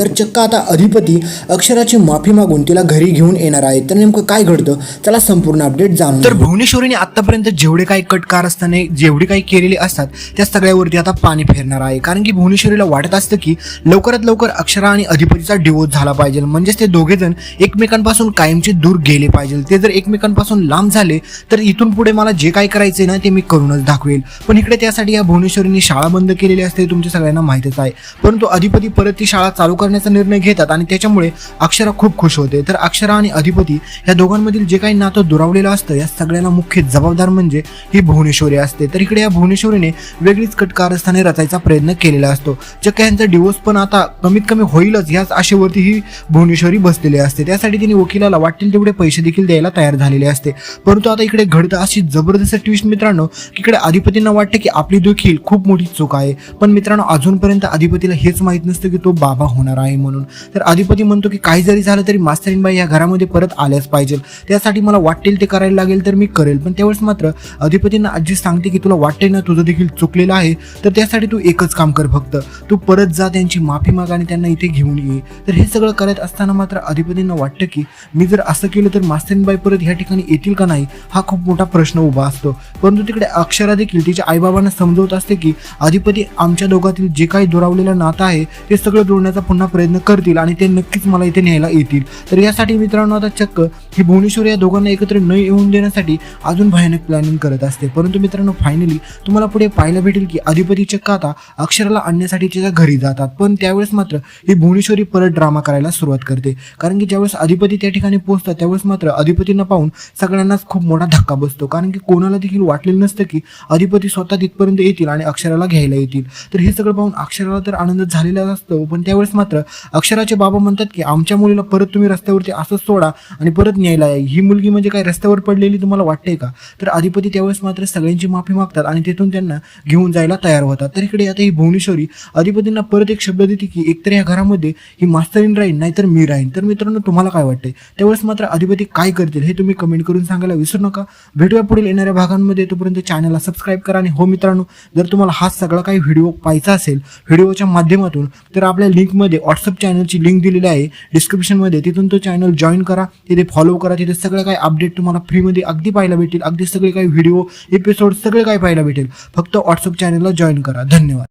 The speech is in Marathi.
तर चक्क आता अधिपती अक्षराची माफी मागून तिला घरी घेऊन येणार आहे. तर नेमकं काय घडतं? चला संपूर्ण अपडेट जाणून तर. भुवनेश्वरीने आतापर्यंत जेवढे काही कट कारस्थाने जेवढे काही केलेले असतात त्या सगळ्यावरती आता पाणी फिरणार आहे. कारण की भुवनेश्वरीला वाटत असतं की लवकरात लवकर अक्षरा आणि अधिपतीचा डिवोर्स झाला पाहिजे. म्हणजेच ते दोघे जण एकमेकांपासून कायमचे दूर गेले पाहिजे. ते जर एकमेकांपासून लांब झाले तर इथून पुढे मला जे काही करायचे ना ते मी करूनच दाखवेल. पण इकडे त्यासाठी या भुवनेश्वरीने शाळा बंद केलेली असते तुमच्या सगळ्यांना माहितच आहे. परंतु अधिपती परत ती शाळा चालू करण्याचा निर्णय घेतात आणि त्याच्यामुळे अक्षरा खूप खुश होते. तर अक्षरा आणि अधिपती या दोघांमधील जे काही नातं दुरावलेलं असतं या सगळ्यांना मुख्य जबाबदार म्हणजे ही भुवनेश्वरी असते. तर इकडे या भुवनेश्वरीने वेगळीच कटकारस्थाने रचायचा प्रयत्न केलेला असतो. चक्क यांचा डिवोर्स पण आता कमीत कमी होईलच याच आशेवरती ही भुवनेश्वरी बसलेली असते. त्यासाठी तिने वकिलाला वाटेल तेवढे पैसे देखील द्यायला तयार झालेले असते. परंतु आता इकडे घडतं अशी जबरदस्त ट्विस्ट मित्रांनो इकडे अधिपतींना वाटतं की आपली देखील खूप मोठी चूक आहे. पण मित्रांनो अजूनपर्यंत अधिपतीला हेच माहीत नसतं की तो बाबा होणार आहे म्हणून. तर अधिपती म्हणतो की काही जरी झालं तरी मास्तरीनबाई या घरामध्ये परत आल्याच पाहिजे त्यासाठी मला वाटेल ते करायला लागेल तर मी करेल. पण त्यावेळेस मात्र अधिपतींना आजी सांगते की तुला वाटते ना तुझं देखील चुकलेलं आहे तर त्यासाठी तू एकच काम कर फक्त. तू परत जा त्यांची माफी माग आणि त्यांना इथे घेऊन ये. तर हे सगळं करत असताना मात्र अधिपतींना वाटतं की मी जर असं केलं तर मास्तरीनबाई परत ह्या ठिकाणी येतील का नाही हा खूप मोठा प्रश्न उभा असतो. परंतु तिकडे अक्षरा देखील तिच्या आईबाबांना समजवत असते की अधिपती आमच्या दोघातील जे काही दुरावलेलं नातं आहे ते सगळं जोडण्याचा पुन्हा प्रयत्न करतील आणि ते नक्कीच मला इथे न्यायला येतील. तर यासाठी मित्रांनो आता चक्क ही भुवनेश्वर या दोघांना एकत्र न येऊन देण्यासाठी अजून भयानक प्लॅनिंग करत असते. परंतु मित्रांनो फायनली तुम्हाला पुढे पाहायला भेटेल की अधिपती चक्क आता अक्षराला आणण्यासाठी तिच्या घरी जातात. पण त्यावेळेस मात्र ही भुवनेश्वरी परत ड्रामा करायला सुरुवात करते. कारण की ज्यावेळेस अधिपती त्या ठिकाणी पोहोचतात त्यावेळेस मात्र अधिपतींना पाहून सगळ्यांनाच खूप मोठा धक्का बसतो. कारण की कोणाला देखील वाटलेलं नसतं की अधिपती स्वतः तिथपर्यंत येतील आणि अक्षराला घ्यायला येतील. तर हे सगळं पाहून अक्षराला तर आनंद झालेला असतो पण त्यावेळेस मात्र अक्षराचे बाबा म्हणतात की आमच्या मुलीला परत तुम्ही रस्त्यावरती असंच सोडा आणि परत न्यायला या. ही मुलगी म्हणजे काय? रस्त्यावर पडलेली तुम्हाला वाटते का? तर अधिपती त्यावेळेस मात्र सगळ्यांची माफी मागतात आणि तिथून त्यांना घेऊन जायला तयार होतात. तर इकडे आता ही भुवनेश्वरी अधिपतींना परत एक शब्द देते की एकतर या घरामध्ये ही मास्तरीन राहीन नाहीतर मी राहीन. तर मित्रांनो तुम्हाला काय वाटते त्यावेळेस मात्र अधिपती काय करतील हे तुम्ही कमेंट करून सांगायला विसरू नका. भेटूया पुढील येणाऱ्या भागांमध्ये. तोपर्यंत चॅनलला सबस्क्राईब करा आणि हो मित्रांनो जर तुम्हाला हा सगळा काही व्हिडिओ पाहायचा असेल व्हिडिओच्या माध्यमातून तर आपल्या लिंकमध्ये व्हॉट्सअप चॅनलची लिंक दिलेली आहे. डिस्क्रिप्शनमध्ये तिथून तो चॅनल जॉईन करा. तिथे फॉलो करा. तिथे सगळं काही अपडेट तुम्हाला फ्रीमध्ये अगदी पाहायला भेटेल. अगदी सगळे काही व्हिडिओ एपिसोड सगळे काही पाहायला भेटेल. फक्त व्हॉट्सअप चॅनलला जॉईन करा. धन्यवाद.